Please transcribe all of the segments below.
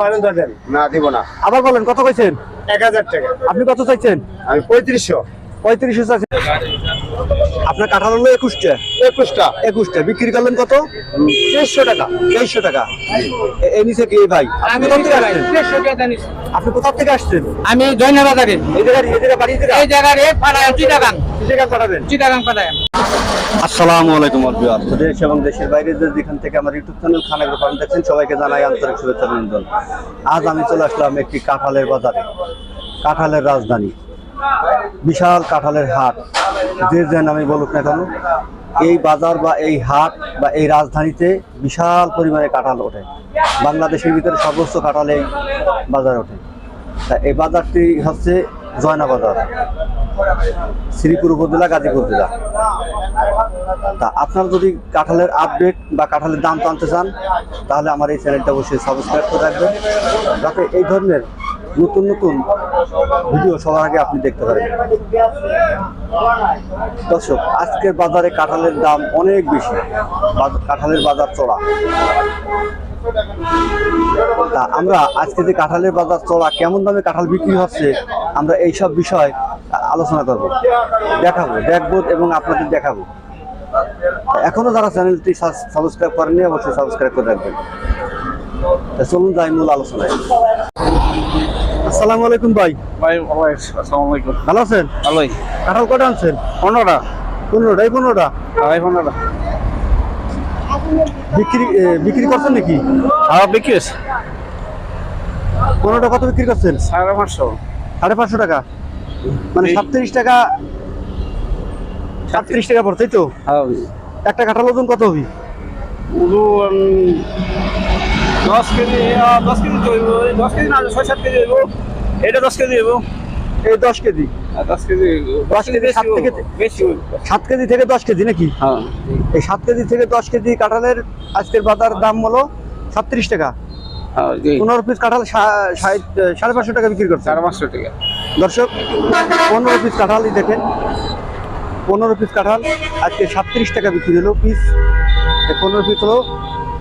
আনন্দ দেন। না দিব না। আবার বলেন কত কইছেন? এক হাজার টাকা। আপনি কত চাইছেন? আমি পঁয়ত্রিশশো। পঁয়ত্রিশশো চাইছেন। আপনার কাঁঠাল হলো একুশটা। একুশটা। একুশটা। বিক্রি করলেন কত? তেইশশো টাকা। তেইশশো টাকা। এ- এই নিচে কি ভাই? আপনি কোথা থেকে আসছেন? আপনি কোথা থেকে আসছেন? আমি জয়নাবাজারে এই বাড়ি জায়গার চিটাগাং। পাঠাবেন। চিটাগাং আসসালামু আলাইকুম আরবিয়ার দেশ এবং দেশের বাইরে যেখান থেকে আমার ইউটিউব চ্যানেল খানাগ্রহ ফার্ম দেখছেন, সবাইকে জানাই আন্তরিক শুভেচ্ছা অভিনন্দন। আজ আমি চলে আসলাম একটি কাঁঠালের বাজারে, কাঁঠালের রাজধানী। বিশাল কাঁঠালের হাট, যে যে নামে বলুক না কেন, এই বাজার বা এই হাট বা এই রাজধানীতে বিশাল পরিমাণে কাঁঠাল ওঠে। বাংলাদেশের ভিতরে সর্বোচ্চ কাঁঠাল এই বাজার ওঠে। তা এই বাজারটি হচ্ছে জয়না বাজার শ্রীপুর উপজেলা, গাজীপুর জেলা তা আপনারা যদি কাঁঠালের আপডেট বা কাঁঠালের দাম জানতে চান, তাহলে আমার এই চ্যানেলটা অবশ্যই সাবস্ক্রাইব করে রাখবেন। যাতে এই ধরনের নতুন নতুন ভিডিও সবার আগে আপনি দেখতে পারেন। দর্শক, আজকের বাজারে কাঁঠালের দাম অনেক বেশি। কাঁঠালের বাজার চড়া। তা আমরা আজকে যে কাঁঠালের বাজার চড়া কেমন দামে কাঁঠাল বিক্রি হচ্ছে আমরা এইসব বিষয় আলোচনা করব। দেখাবো দেখব এবং আপনাদের দেখাবো। এখনও যারা চ্যানেলটি সাবস্ক্রাইব করেননি অবশ্যই সাবস্ক্রাইব করে রাখবেন। চলুন যাই মূল আলোচনায়। আসসালামু আলাইকুম ভাই। ভাই আসসালামু আলাইকুম। ভালো আছেন? ভালোই। কাঁঠাল কটা আনছেন? পনেরোটা। পনেরোটা এই পনেরোটা। আড়াই পনেরোটা। বিক্রি বিক্রি করছেন নাকি? আর বিক্রি হয়েছে। পনেরোটা কত বিক্রি করছেন? সাড়ে পাঁচশো। সাড়ে পাঁচশো টাকা। মানে সাতত্রিশ টাকা সাতত্রিশ টাকা পড়ছে তো? হ্যাঁ একটা কাঁঠাল ওজন কত হবি দশ কেজি দশ কেজি দশ কেজি না ছয় সাত কেজি হইব। এটা দশ কেজি হইব। এই দশ কেজি। দশ কেজি সাত থেকে- সাত কেজি থেকে দশ কেজি নাকি? হ্যাঁ। এই সাত কেজি থেকে দশ কেজি কাঁঠালের আজকের বাজার দাম হলো সাতত্রিশ টাকা। হ্যাঁ পনেরো পিস কাঁঠাল সাড়ে পাঁচশো টাকা বিক্রি করছে। সাড়ে পাঁচশো টাকা। দর্শক পনেরো পিস কাঁঠালই দেখেন। পনেরো পিস কাঁঠাল আজকে সাতত্রিশ টাকা বিক্রি হলো পিস পনেরো পিস হলো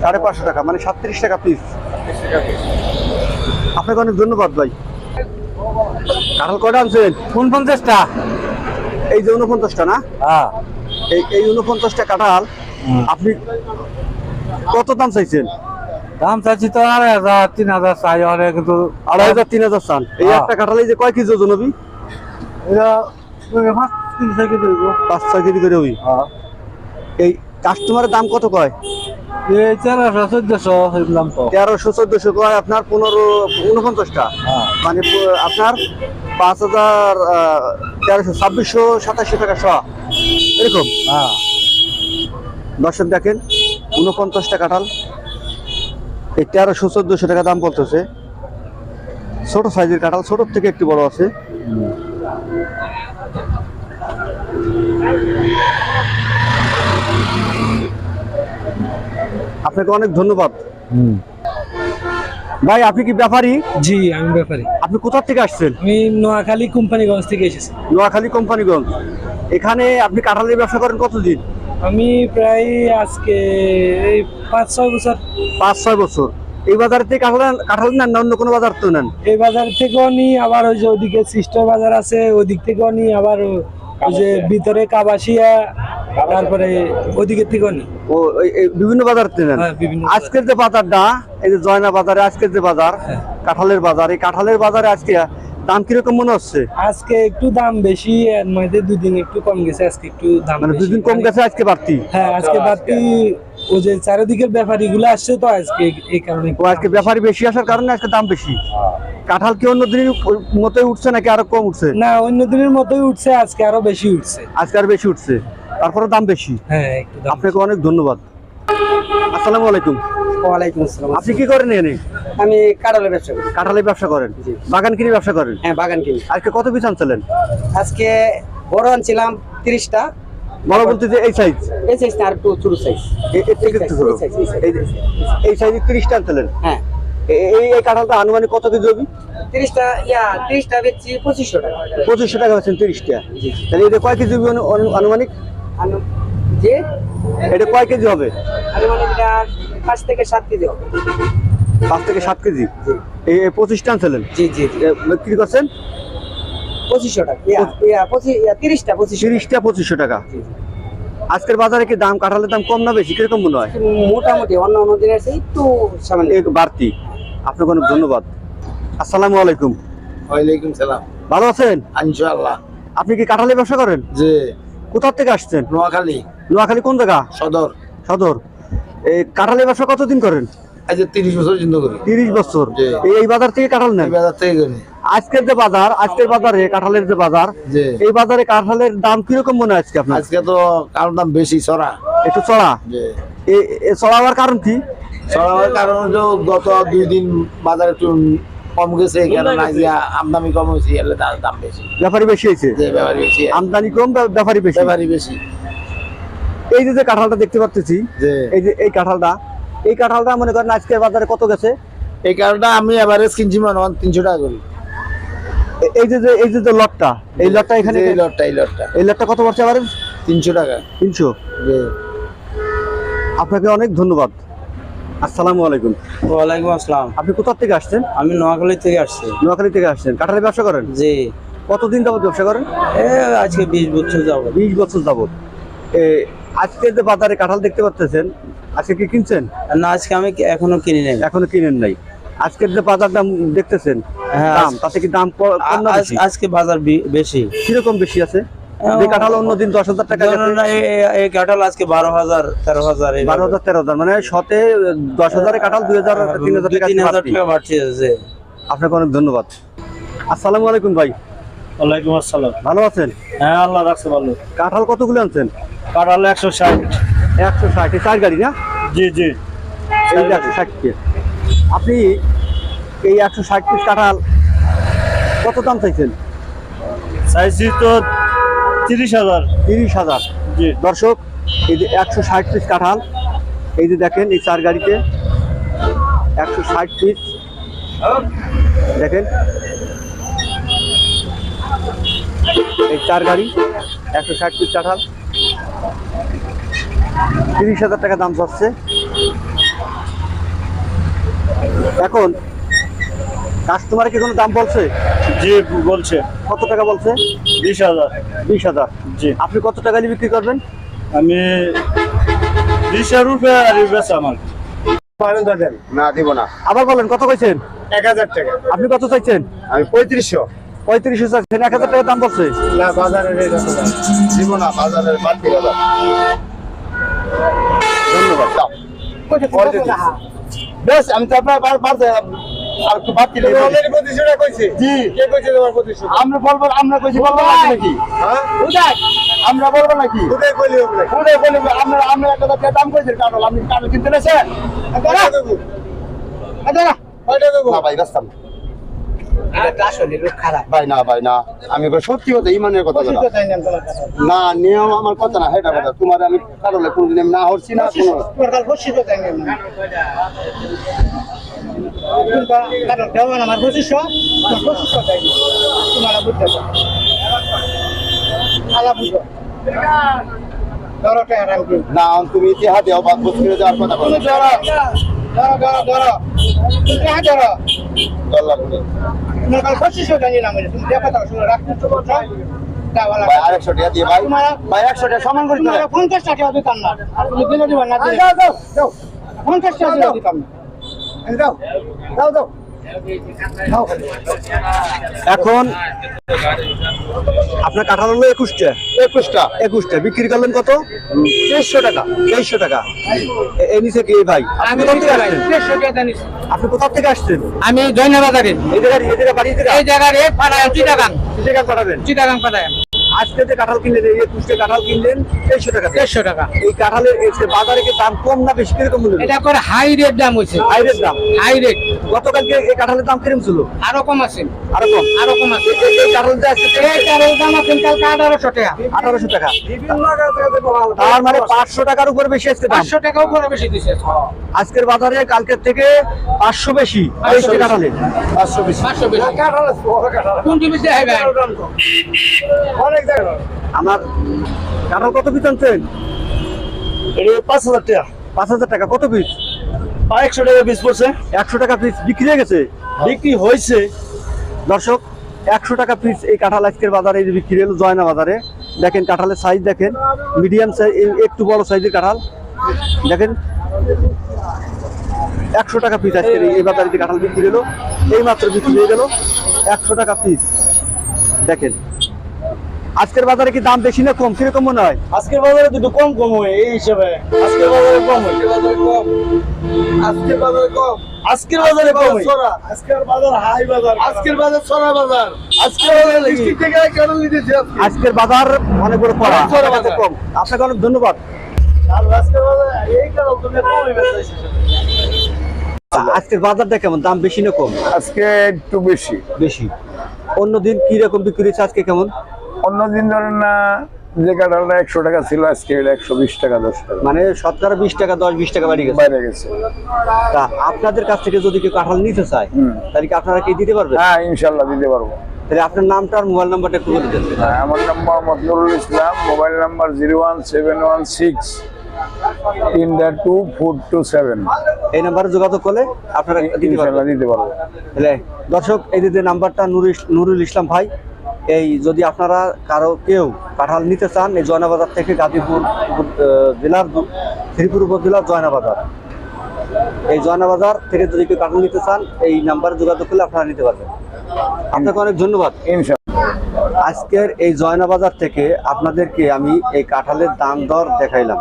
সাড়ে পাঁচশো টাকা মানে সাতত্রিশ টাকা পিস আপনাকে অনেক ধন্যবাদ ভাই। কাঁঠাল কয়টা আনছেন? উনপঞ্চাশটা। এই যে উনপঞ্চাশটা না? হ্যাঁ। এই এই উনপঞ্চাশটা কাঁঠাল আপনি কত দাম চাইছেন? দাম চাচ্ছি তো আড়াই হাজার তিন হাজার চাই অনেক কিন্তু আড়াই হাজার তিন হাজার চান। এই হ্যাঁ। একটা কাঁঠাল এই যে কয় কেজি ওজন হবি? এটা পাঁচ ছয় কেজি করে হবি হ্যাঁ। এই কাস্টমারের দাম কত কয়? তেরোশো চোদ্দশো কয় আপনার পনেরো উনপঞ্চাশটা। হ্যাঁ। মানে আপনার পাঁচ হাজার তেরোশো ছাব্বিশশো সাতাশশো টাকা সহ। এরকম। হ্যাঁ। দর্শক দেখেন উনপঞ্চাশটা কাঁঠাল। এই তেরোশো চোদ্দশো টাকা দাম বলতেছে। ছোট সাইজের কাঁঠাল ছোটোর থেকে একটু বড় আছে। আপনাকে অনেক ধন্যবাদ। ভাই আপনি কি ব্যাপারী? জি আমি ব্যাপারী। আপনি কোথা থেকে আসছেন? আমি নোয়াখালী কোম্পানিগঞ্জ থেকে এসেছি। নোয়াখালী কোম্পানিগঞ্জ। এখানে আপনি কাঁঠালের ব্যবসা করেন কতদিন? আমি প্রায় আজকে এই পাঁচ ছয় বছর। পাঁচ ছয় বছর। এই বাজার থেকে কাঁঠাল কাঁঠাল নেন না অন্য কোনো বাজার তো নেন? এই বাজার থেকেও নিই আবার ওই যে ওদিকে সিস্টার বাজার আছে ওই দিক থেকেও নিই আবার ওই যে ভিতরে কাবাসিয়া তারপরে ওদিকে থেকেও নিই ও বিভিন্ন বাজার নেন? হ্যাঁ, আজকের যে বাজারটা এই যে জয়না বাজারে আজকের যে বাজার হ্যাঁ। কাঁঠালের বাজার এই কাঁঠালের বাজারে আজকে দাম কীরকম মনে হচ্ছে? আজকে একটু দাম বেশি মধ্যে দুদিন একটু কম গেছে আজকে একটু দাম মানে দুদিন কম গেছে আজকে বাড়তি? হ্যাঁ আজকে বাড়তি ওই যে চারিদিকের ব্যাপারীগুলো আসছে তো আজকে এই কারণে ও আজকে ব্যাপারী বেশি আসার কারণে আজকে দাম বেশি। কাঁঠাল কি অন্য দিনের মতোই উঠছে নাকি আরও কম উঠছে? না অন্য দিনের মতোই উঠছে আজকে আরও বেশি উঠছে। আজকে আরও বেশি উঠছে। তারপরে দাম বেশি। হ্যাঁ আপনাকে অনেক ধন্যবাদ। আসসালামু আলাইকুম। ওয়ালাইকুম আসসালাম। আপনি কি করেন এনে? আমি কাঁঠালের ব্যবসা করি। কাঁঠালের ব্যবসা করেন? বাগান কিনে ব্যবসা করেন? হ্যাঁ বাগান কিনি। আজকে কত পিস আনছিলেন? আজকে বড় আনছিলাম তিরিশটা। বড় বলতে যে এই সাইজ এই সাইজ আর একটু ছোট সাইজ এই সাইজে তিরিশটা আনছিলেন? হ্যাঁ। এই এই কাঁঠালটা আনুমানিক কত কেজি তিরিশটা ইয়া তিরিশটা বেচছি পঁচিশশো টাকা। পঁচিশশো টাকা তিরিশটা। তাহলে এটা কয় কেজি অনু- অনু- আনুমানিক? আনু- যে এটা কয় কেজি হবে? আনুমানিক এটা পাঁচ থেকে সাত কেজি হবে। পাঁচ থেকে সাত কেজি? এই পঁচিশ টান ছিলেন? জি জি বিক্রি করছেন? পঁচিশশো টাকা। পঁচিশ তিরিশটা পঁচিশ তিরিশটা পঁচিশশো টাকা। আজকের বাজারে কি দাম কাঁঠালের দাম কম না বেশি? কীরকম মনে হয়? মোটামুটি অন্য অন্য দিনের চেয়ে একটু সামান্য। বাড়তি। আপনাকে অনেক ধন্যবাদ। আসসালামু আলাইকুম। ওয়ালাইকুম সালাম। ভালো আছেন? ইনশাআল্লাহ। আপনি কি কাঁঠালের ব্যবসা করেন? যে কোথা থেকে আসছেন? নোয়াখালী। নোয়াখালী কোন জায়গা? সদর। সদর। এই কাঁঠালের ব্যবসা কতদিন করেন? আজ তিরিশ বছর চিন্তা করি। তিরিশ বছর। এই এই বাজার থেকে কাঁঠাল নেন? বাজার থেকে আজকের যে বাজার আজকের বাজারে কাঁঠালের যে বাজার এই বাজারে কাঁঠালের দাম কীরকম মনে হয় আজকে আপনার? আজকে তো কারোর দাম বেশি চড়া একটু চড়া হওয়ার কারণ কি? কারণ গত দুই দিন বাজার একটু কম গেছে কেন না যে আমদানি কম হয়েছে এলে দাম বেশি। ব্যাপারী বেশি হয়েছে? যে ব্যাপারী বেশি। আমদানি কম ব্যা- ব্যাপারী বেশি? ব্যাপারী বেশি। এই যে যে কাঁঠালটা দেখতে পাচ্ছি যে এই যে এই কাঁঠালটা এই কাঁঠালটা মনে করেন আজকের বাজারে কত গেছে? এই কারণটা আমি এভারেজ কিনছি মনে হয় তিনশো টাকা করি। এই যে যে এই যে যে লটটা এই লটটা এখানে এই লটটা এই লটটা। এই লটটা কত পড়ছে আবার তিনশো টাকা। তিনশো? যে আপনাকে অনেক ধন্যবাদ। আসসালামু আলাইকুম। ওয়ালাইকুম আসসালাম। আপনি কোথা থেকে আসছেন? আমি নোয়াখালী থেকে আসছি। নোয়াখালী থেকে আসছেন। কাঁঠালের ব্যবসা করেন? জি। কতদিন যাবত ব্যবসা করেন? আজকে বিশ বছর যাব বিশ বছর যাবত এ, আজকে যে বাজারে কাঁঠাল দেখতে পাচ্ছেন আজকে কি কিনছেন? না আজকে আমি এখনও কিনি নাই। এখনও কিনেন নাই। আজকের যে বাজার দাম দেখতেছেন হ্যাঁ, দাম তাতে কি দাম আজকে বাজার বেশি। কীরকম বেশি আছে? কাঁঠাল অন্যদিন দশ হাজার টাকা এই কাঁঠাল আজকে বারো হাজার তেরো হাজার। বারো হাজার তেরো হাজার মানে শতে দশ হাজারে কাঁঠাল দুই হাজার তিন হাজার টাকা তিন হাজার টাকা বাড়ছে যে আপনাকে অনেক ধন্যবাদ। আসসালামু আলাইকুম ভাই। ওয়ালাইকুম আসসালাম। ভালো আছেন? হ্যাঁ আল্লাহ রাখছে ভালো। কাঁঠাল কতগুলো আনছেন? কাঁঠাল একশো ষাট। একশো ষাট চার গাড়ি না? জি জি। এই একশো ষাট পিস আপনি এই একশো ষাট পিস কাঁঠাল কত দাম চাইছেন? চাইছি তো তিরিশ হাজার। তিরিশ হাজার। জি। দর্শক এই যে একশো ষাট পিস কাঁঠাল এই যে দেখেন এই চার গাড়িতে একশো ষাট পিস দেখেন এই চার গাড়ি একশো ষাট পিস কাঁঠাল। তিরিশ হাজার টাকা দাম যাচ্ছে। এখন কাস্টমার কি কোনো দাম বলছে? জি বলছে। কত টাকা বলছে? বিশ হাজার। বিশ হাজার। জি। আপনি কত টাকা নিয়ে বিক্রি করবেন? আমি বিশের রূপে আর বেচা আমার। না দিব না। আবার বলেন কত কইছেন? এক হাজার টাকা। আপনি কত চাইছেন? আমি পঁয়ত্রিশশো। পঁয়ত্রিশশো চাইছেন। এক হাজার টাকা দাম বলছে। না বাজারের। দিব না বাজারের বাড়তি হাজার ধন্যবাদ। বেশ আমি তো আপনার বার বার আর একটু বাড়তি লেগে জি। আমরা বলব আমরা কইছি বলব নাকি? নাকি আমরা বলব নাকি? কোথায় বলি কোথায় বলি আমরা? আমরা একটা কথা দাম কইছি কারণ আপনি কারণ কিনতে নেছেন? রাস্তা আসলে লোক খারাপ। ভাই না ভাই না। আমি এবার সত্যি কথা ইমানের কথা না নিয়ম আমার কথা না হেটা কথা। তোমার আমি কারণে কোনদিন না হচ্ছি না কোনো আমার পঁচিশশো পঁচিশশো তোমার বুঝতে আলা বুঝো। না তুমি ইতিহাস দেও বা বুঝ করে দেওয়ার কথা বলো। ধরো ধরো ধরো টাকা ধরো। ডলার করে। তোমার কাল পঁচিশশো টাকা নিলাম তুমি দেখো তো শুনে রাখতে পঞ্চাশ টাকা দিতাম না। পঞ্চাশ টাকা দিতাম না। দাও দাও দাও। এখন আপনার কাঁঠাল হলো একুশটা। একুশটা। একুশটা। বিক্রি করলেন কত? তেইশশো টাকা। তেইশশো টাকা। এ- এই নিচে কি ভাই? আপনি কোথা থেকে আসছেন? আপনি কোথা থেকে আসছেন? আমি জয়নবাজারে। এই জায়গায় এই জায়গায় বাড়ি এই জায়গায়? রেট পাঠায় চিটাগাং। টাকা পাঠাবেন চিটাগাং পাঠায় আজকে যে কাঁঠাল কিনলেন এই কাঁঠাল কিনলেন তেইশশো টাকা দেড়শো টাকা। এই কাঁঠালের বাজারে কি দাম কম না বেশি? কীরকম মূল্য? এটা করে হাই রেট দাম হয়েছে। হাইরের দাম? হাই রেট গতকালকে এই কাঁঠালের দাম কীরকম ছিল? আরও কম আছে। আরও কম? আরও কম আছে। এই- এই কাঁঠাল আজকে এই দাম আছে কালকে আঠারোশো টাকা। আঠারোশো টাকা। তার মানে পাঁচশো টাকার উপরে বেশি আজকে পাঁচশো টাকা উপরে বেশি দিছে। আজকের বাজারে কালকের থেকে পাঁচশো বেশি কাঁঠালের। পাঁচশো বিশ। পাঁচশো বেশি। কোনটি বেশি হয় ভাই আমার কাঁঠাল কত পিস আনছেন? পাঁচ হাজার টাকা। পাঁচ হাজার টাকা কত পিস একশো টাকা পিস পড়ছে। একশো টাকা পিস বিক্রি হয়ে গেছে? বিক্রি হয়েছে। দর্শক একশো টাকা পিস এই কাঁঠাল আজকের বাজারে বিক্রি হলো জয়না বাজারে। দেখেন কাঁঠালের সাইজ দেখেন মিডিয়াম সাইজ একটু বড় সাইজের কাঁঠাল। দেখেন একশো টাকা পিস আজকের এই- বাজারে কাঁঠাল বিক্রি হলো এই মাত্র বিক্রি হয়ে গেল একশো টাকা পিস দেখেন আজকের বাজারে কি দাম বেশি না কম? কীরকম মনে হয়? আজকের বাজারে দুটো কম কম হয় এই হিসেবে। আজকের বাজারে কম আজকের বাজারে কম। আজকের বাজারে কম। আজকের বাজার হাই বাজার। আজকের বাজার সরা বাজার। আজকের বাজার ডিস্ট্রিক্ট থেকে কেন নিতেছি আজকের বাজার অনেক বড় পড়া অনেক বাজার। কম। আপনাকে অনেক ধন্যবাদ। আজকের বাজার এই কারণ তুমি কমই আজকের বাজারটা কেমন? দাম বেশি না কম? আজকে একটু বেশি। বেশি। অন্য দিন কি রকম বিক্রি হচ্ছে আজকে কেমন? অন্যদিন ধরেন না যে কাঁঠালটা একশো টাকা ছিল আজকে এটা একশো বিশ টাকা দশ টাকা। মানে শতকরা বিশ টাকা দশ বিশ টাকা বাড়ি গেছে। বাইরে গেছে। তা আপনাদের কাছ থেকে যদি কেউ কাঁঠাল নিতে চায় তাহলে কি আপনারা কি দিতে পারবেন? হ্যাঁ ইনশাল্লাহ দিতে পারব। তাহলে আপনার নামটা আর মোবাইল নাম্বারটা একটু বলে দেন হ্যাঁ, আমার নাম Mohammad Nurul Islam mobile number zero one seven one six তিনটা টু ফোর টু সেভেন। এই নাম্বারে যোগাযোগ করলে আপনারা দিতে পারবেন। দিতে পারব। তাহলে দর্শক এই যে নাম্বারটা নুরুল নুরুল ইসলাম ভাই এই যদি আপনারা কারও কেউ কাঁঠাল নিতে চান এই জয়নাবাজার থেকে গাজীপুর জেলার শ্রীপুর উপজেলার জয়নাবাজার। এই জয়নাবাজার থেকে যদি কেউ কাঁঠাল নিতে চান এই নাম্বারে যোগাযোগ করলে আপনারা নিতে পারবেন। আপনাকে অনেক ধন্যবাদ। আজকের এই জয়নাবাজার থেকে আপনাদেরকে আমি এই কাঁঠালের দাম দর দেখাইলাম।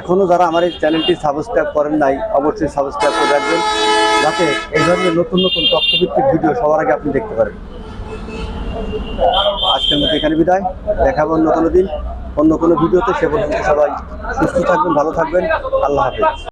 এখনও যারা আমার এই চ্যানেলটি সাবস্ক্রাইব করেন নাই অবশ্যই সাবস্ক্রাইব করে রাখবেন যাতে এই ধরনের নতুন নতুন তথ্যভিত্তিক ভিডিও সবার আগে আপনি দেখতে পারেন। আজকের মতো এখানে বিদায়। দেখাবো অন্য কোনো দিন, অন্য কোনো ভিডিওতে। সে পর্যন্ত সবাই সুস্থ থাকবেন, ভালো থাকবেন। আল্লাহ হাফেজ।